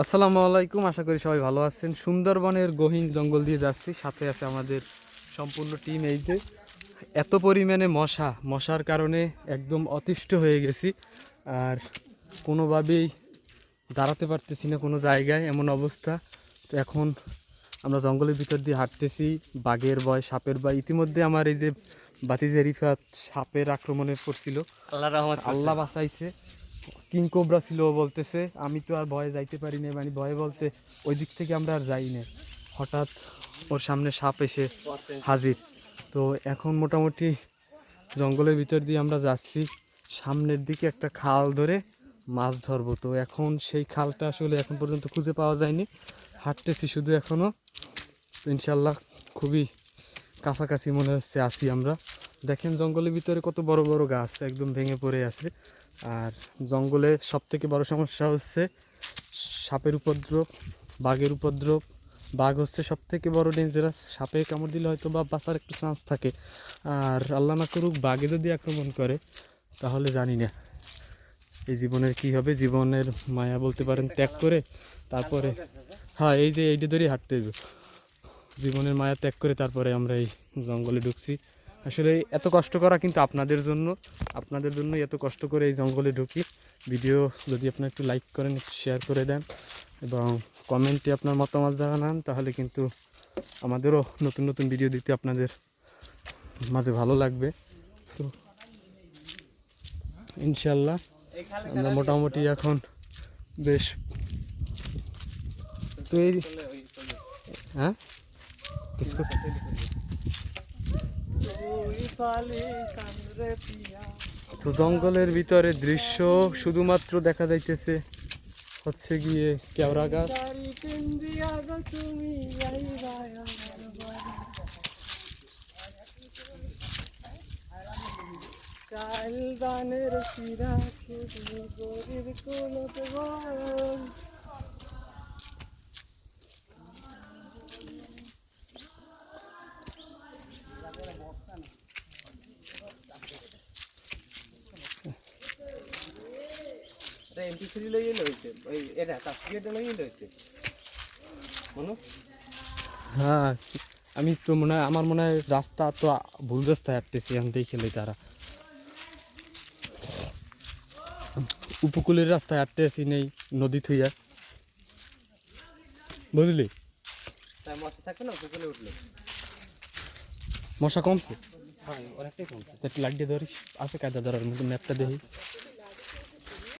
আসসালামু আলাইকুম আশা করি সবাই ভালো আছেন। সুন্দরবনের গহীন জঙ্গল দিয়ে যাচ্ছি। সাথে আছে আমাদের সম্পূর্ণ টিম এই যে। এত পরিমাণে মশা মশার কারণে একদম অতিষ্ঠ হয়ে গেছি। আর কোনোভাবেই দাঁড়াতে পারতেছি না কোনো জায়গায় এমন অবস্থা। তো এখন আমরা জঙ্গলের ভিতর দিয়ে হাঁটতেছি বাঘের ভয় সাপের ভয়। ইতিমধ্যে আমার এই যে বাতিজে রিফাত সাপের আক্রমণে পড়ছিল। আল্লাহ রহমত আল্লাহ বাঁচাইছে। কিং কোবরা ছিল বলতেছে, আমি তো আর ভয়ে যাইতে পারি না মানে ভয়ে বলতে ওই দিক থেকে আমরা আর যাই না হঠাৎ ওর সামনে সাপ এসে হাজির। তো এখন মোটামুটি জঙ্গলের ভিতর দিয়ে আমরা যাচ্ছি। সামনের দিকে একটা খাল ধরে মাছ ধরবো। তো এখন সেই খালটা আসলে এখন পর্যন্ত খুঁজে পাওয়া যায়নি। হাঁটতেছি শুধু এখনও ইনশাল্লাহ খুবই কাছাকাছি মনে হচ্ছে আসি আমরা। দেখেন জঙ্গলের ভিতরে কত বড় বড় গাছ একদম ভেঙে পড়ে আছে। আর জঙ্গলে সব থেকে বড় সমস্যা হচ্ছে সাপের উপদ্রব, বাঘের উপদ্রব। বাঘ হচ্ছে সব থেকে বড় ডেঞ্জারাস সাপে কামড় দিলে হয়তো বা বাঁচার একটু চান্স থাকে। আর আল্লাহ না করুক, বাঘে যদি আক্রমণ করে, তাহলে জানি না এই জীবনের কি হবে। জীবনের মায়া বলতে পারেন ত্যাগ করে, তারপরে হ্যাঁ এই যে এইটা ধরেই হাঁটতে জীবনের মায়া ত্যাগ করে তারপরে আমরা এই জঙ্গলে ঢুকছি। আসলে এত কষ্ট করা কিন্তু আপনাদের জন্য আপনাদের জন্য এত কষ্ট করে এই জঙ্গলে ঢুকি। ভিডিও যদি আপনার একটু লাইক করেন, একটু শেয়ার করে দেন এবং কমেন্টে আপনার মতামত জানান, তাহলে কিন্তু আমাদেরও নতুন নতুন ভিডিও দিতে আপনাদের মাঝে ভালো লাগবে। তো ইনশাল্লাহ আমরা মোটামুটি এখন বেশ তো এই হ্যাঁ? কিছু তো জঙ্গলের ভিতরে দৃশ্য শুধুমাত্র দেখা যাইতেছে হচ্ছে গিয়ে কেওড়া গাছ। দানের গরিব কুলত এমপি থ্রি লই এলে হইছে ওই এটা লই এলে হইছে মনো? হ্যাঁ আমি তো মনে হয় আমার মনে হয় রাস্তা তো ভুল রাস্তায় হাঁটতেছি এখন দেখে লই তারা। উপকূলের রাস্তায় হাঁটতে আসি নেই নদী থুইয়া। বুঝলি? তাই মশা থাকবে না উপকূলে উঠলে? মশা কমছে? হ্যাঁ অনেকটাই কমছে। লাইট দিয়ে ধরিস আছে কায়দা ধরার মতো ম্যাপটা দেখি।